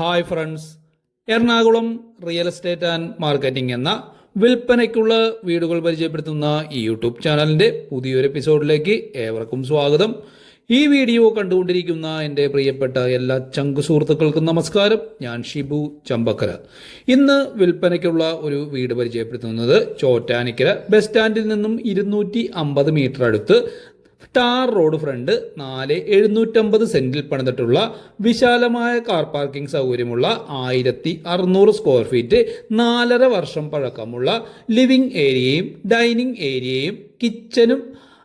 Hi friends Ernakulam real estate and marketing എന്ന വിൽപ്പനയ്ക്കുള്ള വീടുകൾ പരിചയപ്പെടുത്തുന്ന ഈ യൂട്യൂബ് ചാനലിന്റെ പുതിയൊരു എപ്പിസോഡിലേക്ക് ഏവർക്കും സ്വാഗതം. ഈ വീഡിയോ കണ്ടുകൊണ്ടിരിക്കുന്ന എന്റെ പ്രിയപ്പെട്ട എല്ലാ ചങ്ക് സുഹൃത്തുക്കൾക്കും നമസ്കാരം. ഞാൻ ഷിബു ചമ്പക്കര. ഇന്ന് വിൽപ്പനയ്ക്കുള്ള ഒരു വീട് പരിചയപ്പെടുത്തുന്നത് ചോറ്റാനിക്കര ബസ് സ്റ്റാൻഡിൽ നിന്നും ഇരുന്നൂറ്റി അമ്പത് മീറ്റർ അടുത്ത് ടാർ റോഡ് ഫ്രണ്ട് നാല് എഴുന്നൂറ്റമ്പത് സെന്റിൽ പണിതിട്ടുള്ള വിശാലമായ കാർ പാർക്കിംഗ് സൗകര്യമുള്ള ആയിരത്തി അറുന്നൂറ് സ്ക്വയർ ഫീറ്റ് നാലര വർഷം പഴക്കമുള്ള ലിവിംഗ് ഏരിയയും ഡൈനിങ് ഏരിയയും കിച്ചനും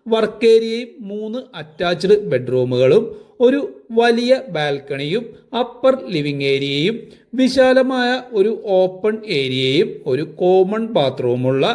വർക്ക് ഏരിയയും മൂന്ന് അറ്റാച്ച്ഡ് ബെഡ്റൂമുകളും ഒരു വലിയ ബാൽക്കണിയും അപ്പർ ലിവിംഗ് ഏരിയയും വിശാലമായ ഒരു ഓപ്പൺ ഏരിയയും ഒരു കോമൺ ബാത്റൂമുള്ള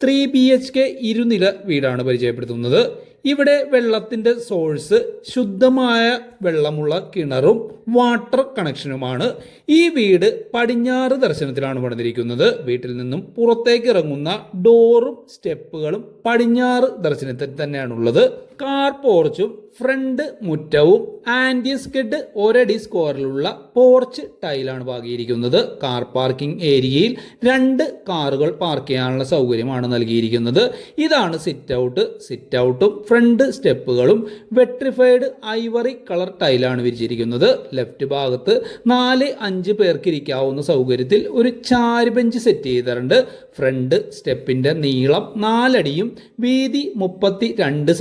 ത്രീ ബി എച്ച് കെ ഇരുനില വീടാണ് പരിചയപ്പെടുത്തുന്നത്. ഇവിടെ വെള്ളത്തിന്റെ സോഴ്സ് ശുദ്ധമായ വെള്ളമുള്ള കിണറും വാട്ടർ കണക്ഷനുമാണ്. ഈ വീട് പടിഞ്ഞാറ് ദർശനത്തിലാണ് പണിതിരിക്കുന്നത്. വീട്ടിൽ നിന്നും പുറത്തേക്ക് ഇറങ്ങുന്ന ഡോറും സ്റ്റെപ്പുകളും പടിഞ്ഞാറ് ദർശനത്തിൽ തന്നെയാണുള്ളത്. കാർ പോർച്ചും ഫ്രണ്ട് മുറ്റവും ആന്റിസ്കെഡ് ഒരടി സ്ക്വയറിലുള്ള പോർച്ച് ടൈലാണ് പാകിയിരിക്കുന്നത്. കാർ പാർക്കിംഗ് ഏരിയയിൽ രണ്ട് കാറുകൾ പാർക്ക് ചെയ്യാനുള്ള സൗകര്യമാണ് നൽകിയിരിക്കുന്നത്. ഇതാണ് സിറ്റ് ഔട്ട് സിറ്റ് ഔട്ടും ഫ്രണ്ട് സ്റ്റെപ്പുകളും വെട്രിഫൈഡ് ഐവറി കളർ ടൈലാണ് വിരിച്ചിരിക്കുന്നത്. ലെഫ്റ്റ് ഭാഗത്ത് നാല് അഞ്ച് പേർക്ക് ഇരിക്കാവുന്ന സൗകര്യത്തിൽ ഒരു ചാരി ബെഞ്ച് സെറ്റ് ചെയ്തിട്ടുണ്ട്. ഫ്രണ്ട് സ്റ്റെപ്പിന്റെ നീളം നാലടിയും വീതി മുപ്പത്തി രണ്ട്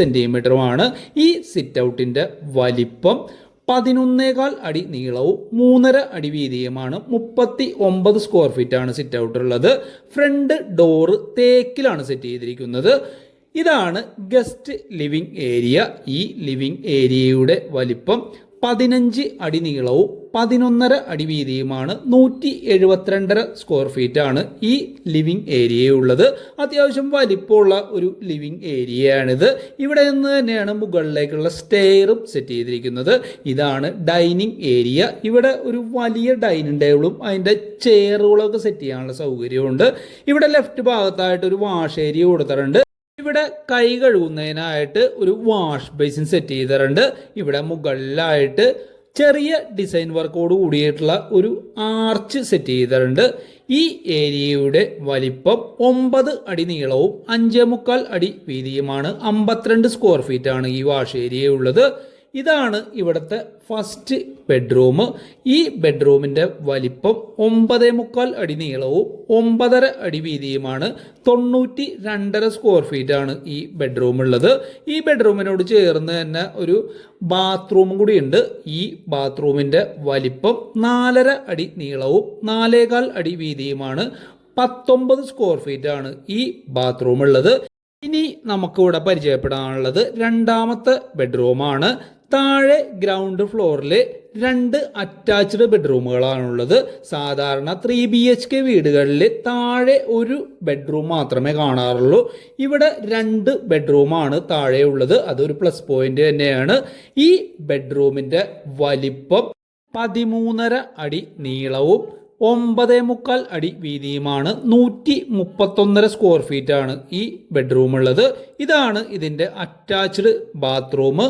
സെന്റിമീറ്ററുമാണ് ഈ സിറ്റ് ഔട്ടിന്റെ വലിപ്പം. പതിനൊന്നേകാൽ അടി നീളവും മൂന്നര അടി വീതിയുമാണ് മുപ്പത്തി ഒമ്പത് സ്ക്വയർ ഫീറ്റ് ആണ് സിറ്റ് ഔട്ട് ഉള്ളത് ഫ്രണ്ട് ഡോറ് തേക്കിലാണ് സെറ്റ് ചെയ്തിരിക്കുന്നത്. ഇതാണ് ഗസ്റ്റ് ലിവിംഗ് ഏരിയ ഈ ലിവിംഗ് ഏരിയയുടെ വലിപ്പം. പതിനഞ്ച് അടി നീളവും പതിനൊന്നര അടി വീതിയുമാണ് നൂറ്റി എഴുപത്തിരണ്ടര സ്ക്വയർ ഫീറ്റ് ആണ് ഈ ലിവിംഗ് ഏരിയ ഉള്ളത്. അത്യാവശ്യം വലിപ്പമുള്ള ഒരു ലിവിംഗ് ഏരിയയാണിത് ഇവിടെ നിന്ന് തന്നെയാണ് മുകളിലേക്കുള്ള സ്റ്റെയറും സെറ്റ് ചെയ്തിരിക്കുന്നത്. ഇതാണ് ഡൈനിങ് ഏരിയ ഇവിടെ ഒരു വലിയ ഡൈനിങ് ടേബിളും അതിന്റെ ചെയറുകളൊക്കെ സെറ്റ് ചെയ്യാനുള്ള സൗകര്യമുണ്ട്. ഇവിടെ ലെഫ്റ്റ് ഭാഗത്തായിട്ട് ഒരു വാഷ് ഏരിയ കൊടുത്തിട്ടുണ്ട്. ഇവിടെ കൈ കഴുകുന്നതിനായിട്ട് ഒരു വാഷ് ബേസിൻ സെറ്റ് ചെയ്തിട്ടുണ്ട്. ഇവിടെ മുകളിലായിട്ട് ചെറിയ ഡിസൈൻ വർക്കോട് കൂടിയിട്ടുള്ള ഒരു ആർച്ച് സെറ്റ് ചെയ്തിട്ടുണ്ട്. ഈ ഏരിയയുടെ വലിപ്പം ഒമ്പത് അടി നീളവും അഞ്ചേ മുക്കാൽ അടി വീതിയുമാണ്. അമ്പത്തിരണ്ട് സ്ക്വയർ ഫീറ്റ് ആണ് ഈ വാഷ് ഏരിയ ഉള്ളത് ഇതാണ് ഇവിടുത്തെ ഫസ്റ്റ് ബെഡ്റൂം ഈ ബെഡ്റൂമിന്റെ വലിപ്പം ഒമ്പതേ മുക്കാൽ അടി നീളവും ഒമ്പതര അടി വീതിയുമാണ്. തൊണ്ണൂറ്റി രണ്ടര സ്ക്വയർ ഫീറ്റ് ആണ് ഈ ബെഡ്റൂം ഉള്ളത്. ഈ ബെഡ്റൂമിനോട് ചേർന്ന് തന്നെ ഒരു ബാത്റൂമും കൂടിയുണ്ട്. ഈ ബാത്റൂമിന്റെ വലിപ്പം നാലര അടി നീളവും നാലേകാൽ അടി വീതിയുമാണ്. പത്തൊമ്പത് സ്ക്വയർ ഫീറ്റ് ആണ് ഈ ബാത്റൂം ഉള്ളത്. ഇനി നമുക്കിവിടെ പരിചയപ്പെടാനുള്ളത് രണ്ടാമത്തെ ബെഡ്റൂമാണ് താഴെ ഗ്രൗണ്ട് ഫ്ലോറിൽ രണ്ട് അറ്റാച്ച്ഡ് ബെഡ്റൂമുകളാണുള്ളത് സാധാരണ ത്രീ ബി എച്ച് കെ വീടുകളിൽ താഴെ ഒരു ബെഡ്റൂം മാത്രമേ കാണാറുള്ളൂ. ഇവിടെ രണ്ട് ബെഡ്റൂമാണ് താഴെ ഉള്ളത് അതൊരു പ്ലസ് പോയിന്റ് തന്നെയാണ്. ഈ ബെഡ്റൂമിന്റെ വലിപ്പം പതിമൂന്നര അടി നീളവും ഒമ്പതേ മുക്കാൽ അടി വീതിയുമാണ്. നൂറ്റി മുപ്പത്തൊന്നര സ്ക്വയർ ഫീറ്റ് ആണ് ഈ ബെഡ്റൂം ഉള്ളത്. ഇതാണ് ഇതിന്റെ അറ്റാച്ച്ഡ് ബാത്റൂം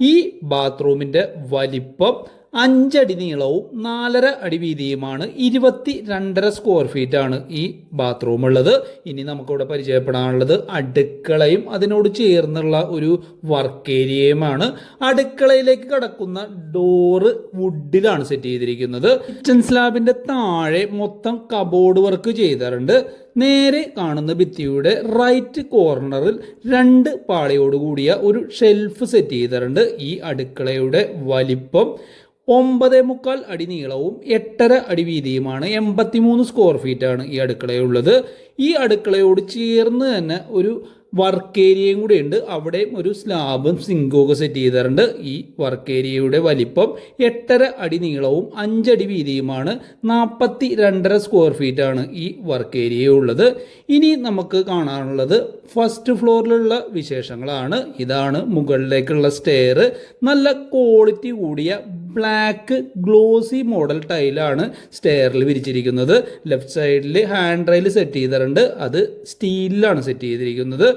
ഈ ബാത്റൂമിന്റെ വലിപ്പം അഞ്ചടി നീളവും നാലര അടി വീതിയുമാണ് ഇരുപത്തി രണ്ടര സ്ക്വയർ ഫീറ്റ് ആണ് ഈ ബാത്റൂം ഉള്ളത്. ഇനി നമുക്കിവിടെ പരിചയപ്പെടാനുള്ളത് അടുക്കളയും അതിനോട് ചേർന്നുള്ള ഒരു വർക്ക് ഏരിയയുമാണ് അടുക്കളയിലേക്ക് കടക്കുന്ന ഡോറ് വുഡിലാണ് സെറ്റ് ചെയ്തിരിക്കുന്നത്. കിച്ചൺ സ്ലാബിന്റെ താഴെ മൊത്തം കബോർഡ് വർക്ക് ചെയ്തിട്ടുണ്ട് നേരെ കാണുന്ന ഭിത്തിയുടെ റൈറ്റ് കോർണറിൽ രണ്ട് പാളിയോട് കൂടിയ ഒരു ഷെൽഫ് സെറ്റ് ചെയ്തിട്ടുണ്ട് ഈ അടുക്കളയുടെ വലിപ്പം ഒമ്പതേ മുക്കാൽ അടി നീളവും എട്ടര അടി വീതിയുമാണ് എൺപത്തിമൂന്ന് സ്ക്വയർ ഫീറ്റ് ആണ് ഈ അടുക്കളയുള്ളത്. ഈ അടുക്കളയോട് ചേർന്ന് തന്നെ ഒരു വർക്ക് ഏരിയയും കൂടെ ഉണ്ട്. അവിടെയും ഒരു സ്ലാബും സിങ്കും ഒക്കെ സെറ്റ് ചെയ്തിട്ടുണ്ട്. ഈ വർക്ക് ഏരിയയുടെ വലിപ്പം എട്ടര അടി നീളവും അഞ്ചടി വീതിയുമാണ്. നാൽപ്പത്തി രണ്ടര സ്ക്വയർ ഫീറ്റ് ആണ് ഈ വർക്ക് ഏരിയ ഉള്ളത്. ഇനി നമുക്ക് കാണാനുള്ളത് ഫസ്റ്റ് ഫ്ലോറിലുള്ള വിശേഷങ്ങളാണ്. ഇതാണ് മുകളിലേക്കുള്ള സ്റ്റെയർ നല്ല ക്വാളിറ്റി കൂടിയ ബ്ലാക്ക് ഗ്ലോസി മോഡൽ ടൈലാണ് സ്റ്റെയറിൽ വിരിച്ചിരിക്കുന്നത്. ലെഫ്റ്റ് സൈഡിൽ ഹാൻഡ് റെയിൽ സെറ്റ് ചെയ്തിട്ടുണ്ട്. അത് സ്റ്റീലിലാണ് സെറ്റ് ചെയ്തിരിക്കുന്നത്.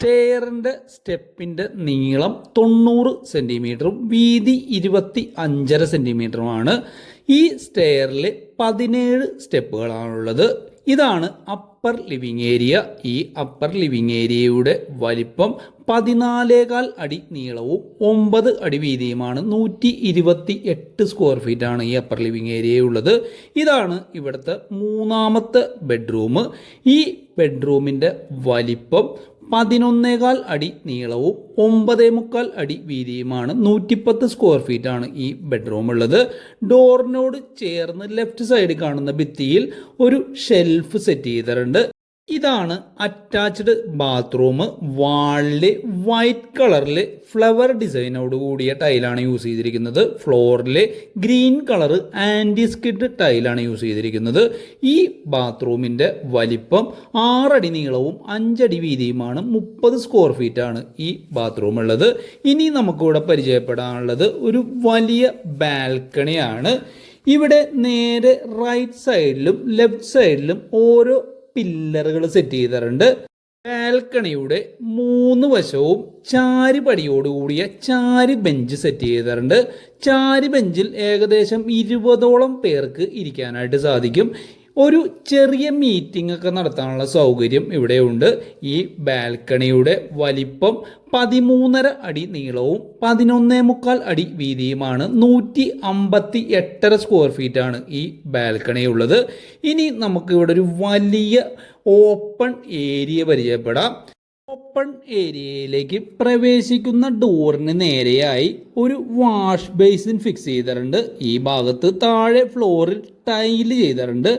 സ്റ്റെയറിന്റെ സ്റ്റെപ്പിന്റെ നീളം തൊണ്ണൂറ് സെന്റിമീറ്ററും വീതി ഇരുപത്തി അഞ്ചര സെന്റിമീറ്ററുമാണ് ഈ സ്റ്റെയറിൽ പതിനേഴ് സ്റ്റെപ്പുകളാണുള്ളത് ഇതാണ് അപ്പർ ലിവിങ് ഏരിയ ഈ അപ്പർ ലിവിങ് ഏരിയയുടെ വലിപ്പം പതിനാലേകാൽ അടി നീളവും ഒമ്പത് അടി വീതിയുമാണ്. നൂറ്റി ഇരുപത്തി എട്ട് സ്ക്വയർ ഫീറ്റ് ആണ് ഈ അപ്പർ ലിവിങ് ഏരിയ ഉള്ളത്. ഇതാണ് ഇവിടുത്തെ മൂന്നാമത്തെ ബെഡ്റൂം ഈ ബെഡ്റൂമിന്റെ വലിപ്പം പതിനൊന്നേകാൽ അടി നീളവും ഒമ്പതേ മുക്കാൽ അടി വീതിയുമാണ് നൂറ്റിപ്പത്ത് സ്ക്വയർ ഫീറ്റ് ആണ് ഈ ബെഡ്റൂം ഉള്ളത്. ഡോറിനോട് ചേർന്ന് ലെഫ്റ്റ് സൈഡിൽ കാണുന്ന ഭിത്തിയിൽ ഒരു ഷെൽഫ് സെറ്റ് ചെയ്തിട്ടുണ്ട്. ഇതാണ് അറ്റാച്ച്ഡ് ബാത്റൂം വാളിൽ വൈറ്റ് കളറിൽ ഫ്ലവർ ഡിസൈനോട് കൂടിയ ടൈലാണ് യൂസ് ചെയ്തിരിക്കുന്നത്. ഫ്ലോറിൽ ഗ്രീൻ കളർ ആന്റി സ്കിഡ് ടൈലാണ് യൂസ് ചെയ്തിരിക്കുന്നത്. ഈ ബാത്റൂമിന്റെ വലിപ്പം ആറടി നീളവും അഞ്ചടി വീതിയുമാണ്. മുപ്പത് സ്ക്വയർ ഫീറ്റ് ആണ് ഈ ബാത്റൂം ഉള്ളത്. ഇനി നമുക്കിവിടെ പരിചയപ്പെടാനുള്ളത് ഒരു വലിയ ബാൽക്കണിയാണ് ഇവിടെ നേരെ റൈറ്റ് സൈഡിലും ലെഫ്റ്റ് സൈഡിലും ഓരോ പില്ലറുകൾ സെറ്റ് ചെയ്തിട്ടുണ്ട്. ബാൽക്കണിയുടെ മൂന്ന് വശവും ചാരി പടിയോടുകൂടിയ ചാരി ബെഞ്ച് സെറ്റ് ചെയ്തിട്ടുണ്ട്. ചാരി ബെഞ്ചിൽ ഏകദേശം ഇരുപതോളം പേർക്ക് ഇരിക്കാനായിട്ട് സാധിക്കും. ഒരു ചെറിയ മീറ്റിംഗ് ഒക്കെ നടത്താനുള്ള സൗകര്യം ഇവിടെയുണ്ട്. ഈ ബാൽക്കണിയുടെ വലിപ്പം പതിമൂന്നര അടി നീളവും പതിനൊന്നേ മുക്കാൽ അടി വീതിയുമാണ്. നൂറ്റി അമ്പത്തി എട്ടര സ്ക്വയർ ഫീറ്റ് ആണ് ഈ ബാൽക്കണി ഉള്ളത് ഇനി നമുക്ക് ഇവിടെ ഒരു വലിയ ഓപ്പൺ ഏരിയ പരിചയപ്പെടാം. ഓപ്പൺ ഏരിയയിലേക്ക് പ്രവേശിക്കുന്ന ഡോറിന് നേരെയായി ഒരു വാഷ് ബേസിൻ ഫിക്സ് ചെയ്തിട്ടുണ്ട്. ഈ ഭാഗത്ത് താഴെ ഫ്ലോറിൽ ടൈൽ ചെയ്തിട്ടുണ്ട്.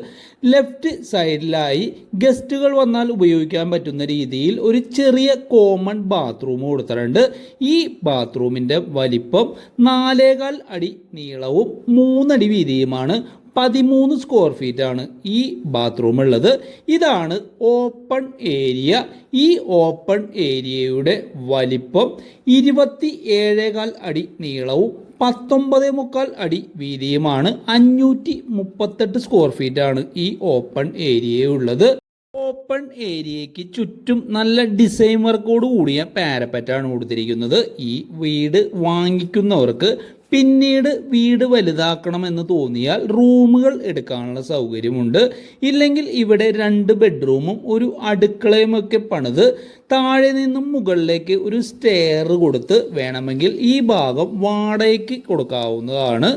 ലെഫ്റ്റ് സൈഡിലായി ഗസ്റ്റുകൾ വന്നാൽ ഉപയോഗിക്കാൻ പറ്റുന്ന രീതിയിൽ ഒരു ചെറിയ കോമൺ ബാത്റൂം കൊടുത്തിട്ടുണ്ട്. ഈ ബാത്റൂമിന്റെ വലിപ്പം നാലേകാൽ അടി നീളവും മൂന്നടി വീതിയുമാണ്. പതിമൂന്ന് സ്ക്വയർ ഫീറ്റ് ആണ് ഈ ബാത്റൂം ഉള്ളത്. ഇതാണ് ഓപ്പൺ ഏരിയ ഈ ഓപ്പൺ ഏരിയയുടെ വലിപ്പം ഇരുപത്തി ഏഴേകാൽ അടി നീളവും പത്തൊമ്പത് മുക്കാൽ അടി വീതിയുമാണ്. അഞ്ഞൂറ്റി മുപ്പത്തെട്ട് സ്ക്വയർ ഫീറ്റ് ആണ് ഈ ഓപ്പൺ ഏരിയ ഉള്ളത്. ഓപ്പൺ ഏരിയയ്ക്ക് ചുറ്റും നല്ല ഡിസൈൻ വർക്കോട് കൂടിയ പാരപ്പറ്റാണ് കൊടുത്തിരിക്കുന്നത്. ഈ വീട് വാങ്ങിക്കുന്നവർക്ക് പിന്നീട് വീട് വലുതാക്കണമെന്ന് തോന്നിയാൽ റൂമുകൾ എടുക്കാനുള്ള സൗകര്യമുണ്ട്. ഇല്ലെങ്കിൽ ഇവിടെ രണ്ട് ബെഡ്റൂമും ഒരു അടുക്കളയും ഒക്കെ പണിത് താഴെ നിന്നും മുകളിലേക്ക് ഒരു സ്റ്റെയർ കൊടുത്ത് വേണമെങ്കിൽ ഈ ഭാഗം വാടകയ്ക്ക് കൊടുക്കാവുന്നതാണ്.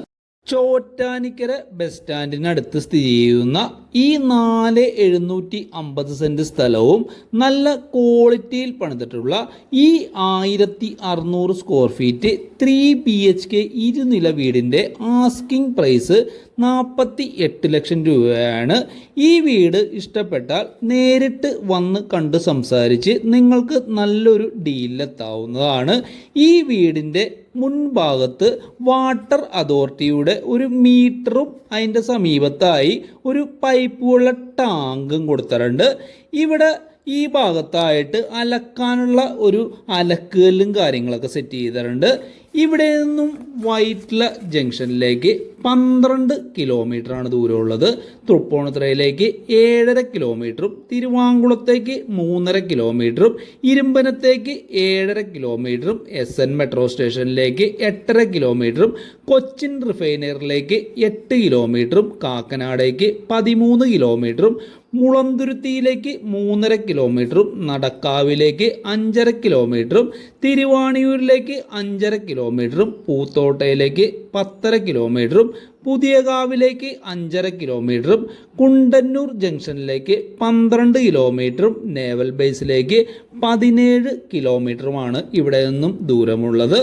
ചോറ്റാനിക്കര ബസ് സ്റ്റാൻഡിനടുത്ത് സ്ഥിതി ചെയ്യുന്ന ഈ നാല് എഴുന്നൂറ്റി അമ്പത് സെന്റ് സ്ഥലവും നല്ല ക്വാളിറ്റിയിൽ പണിതിട്ടുള്ള ഈ ആയിരത്തി അറുന്നൂറ് square feet three B H K ഇരുനില വീടിന്റെ ആസ്കിംഗ് പ്രൈസ് നാൽപ്പത്തി എട്ട് ലക്ഷം രൂപയാണ് ഈ വീട് ഇഷ്ടപ്പെട്ടാൽ നേരിട്ട് വന്ന് കണ്ട് സംസാരിച്ച് നിങ്ങൾക്ക് നല്ലൊരു ഡീലിലെത്താവുന്നതാണ് ഈ വീടിന്റെ മുൻഭാഗത്ത് വാട്ടർ അതോറിറ്റിയുടെ ഒരു മീറ്ററും അതിന്റെ സമീപത്തായി ഒരു പൈപ്പ് വെള്ള ടാങ്കും കൊടുത്തിട്ടുണ്ട്. ഇവിടെ ഈ ഭാഗത്തായിട്ട് അലക്കാനുള്ള ഒരു അലക്കല്ലും കാര്യങ്ങളൊക്കെ സെറ്റ് ചെയ്തിട്ടുണ്ട്. ഇവിടെ നിന്നും വൈറ്റ്ല ജംഗ്ഷനിലേക്ക് പന്ത്രണ്ട് കിലോമീറ്ററാണ് ദൂരമുള്ളത്. തൃപ്പൂണിത്തുറയിലേക്ക് ഏഴര കിലോമീറ്ററും തിരുവാങ്കുളത്തേക്ക് മൂന്നര കിലോമീറ്ററും ഇരുമ്പനത്തേക്ക് ഏഴര കിലോമീറ്ററും എസ് എൻ മെട്രോ സ്റ്റേഷനിലേക്ക് എട്ടര കിലോമീറ്ററും കൊച്ചിൻ റിഫൈനറിയിലേക്ക് എട്ട് കിലോമീറ്ററും കാക്കനാടേക്ക് പതിമൂന്ന് കിലോമീറ്ററും മുളന്തുരുത്തിയിലേക്ക് മൂന്നര കിലോമീറ്ററും നടക്കാവിലേക്ക് അഞ്ചര കിലോമീറ്ററും തിരുവാണിയൂരിലേക്ക് അഞ്ചര കിലോമീറ്ററും പൂത്തോട്ടയിലേക്ക് പത്തര കിലോമീറ്ററും പുതിയകാവിലേക്ക് അഞ്ചര കിലോമീറ്ററും കുണ്ടന്നൂർ ജംഗ്ഷനിലേക്ക് പന്ത്രണ്ട് കിലോമീറ്ററും നേവൽ ബേസിലേക്ക് പതിനേഴ് കിലോമീറ്ററുമാണ് ഇവിടെ നിന്നും ദൂരമുള്ളത്.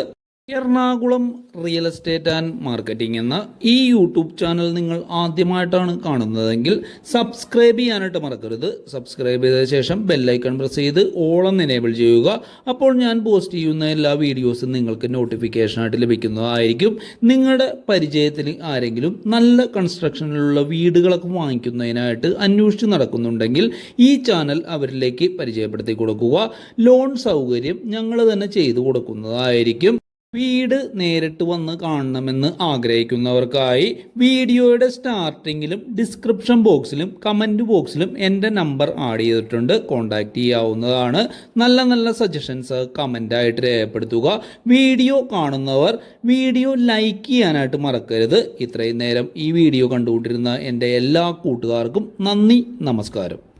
Ernakulam real estate and marketing എന്ന ഈ യൂട്യൂബ് ചാനൽ നിങ്ങൾ ആദ്യമായിട്ടാണ് കാണുന്നതെങ്കിൽ സബ്സ്ക്രൈബ് ചെയ്യാനായിട്ട് മറക്കരുത്. സബ്സ്ക്രൈബ് ചെയ്ത ശേഷം ബെല്ലൈക്കൺ പ്രസ് ചെയ്ത് ഓളം എനേബിൾ ചെയ്യുക. അപ്പോൾ ഞാൻ പോസ്റ്റ് ചെയ്യുന്ന എല്ലാ വീഡിയോസും നിങ്ങൾക്ക് നോട്ടിഫിക്കേഷനായിട്ട് ലഭിക്കുന്നതായിരിക്കും. നിങ്ങളുടെ പരിചയത്തിൽ ആരെങ്കിലും നല്ല കൺസ്ട്രക്ഷനിലുള്ള വീടുകളൊക്കെ വാങ്ങിക്കുന്നതിനായിട്ട് അന്വേഷിച്ച് നടക്കുന്നുണ്ടെങ്കിൽ ഈ ചാനൽ അവരിലേക്ക് പരിചയപ്പെടുത്തി കൊടുക്കുക. ലോൺ സൗകര്യം ഞങ്ങൾ തന്നെ ചെയ്തു കൊടുക്കുന്നതായിരിക്കും. വീട് നേരിട്ട് വന്ന് കാണണമെന്ന് ആഗ്രഹിക്കുന്നവർക്കായി വീഡിയോയുടെ സ്റ്റാർട്ടിങ്ങിലും ഡിസ്ക്രിപ്ഷൻ ബോക്സിലും കമന്റ് ബോക്സിലും എന്റെ നമ്പർ ആഡ് ചെയ്തിട്ടുണ്ട്. കോൺടാക്റ്റ് ചെയ്യാവുന്നതാണ്. നല്ല നല്ല സജഷൻസ് കമന്റായിട്ട് രേഖപ്പെടുത്തുക. വീഡിയോ കാണുന്നവർ വീഡിയോ ലൈക്ക് ചെയ്യാനായിട്ട് മറക്കരുത്. ഇത്രയും നേരം ഈ വീഡിയോ കണ്ടുകൊണ്ടിരുന്ന എന്റെ എല്ലാ കൂട്ടുകാർക്കും നന്ദി നമസ്കാരം.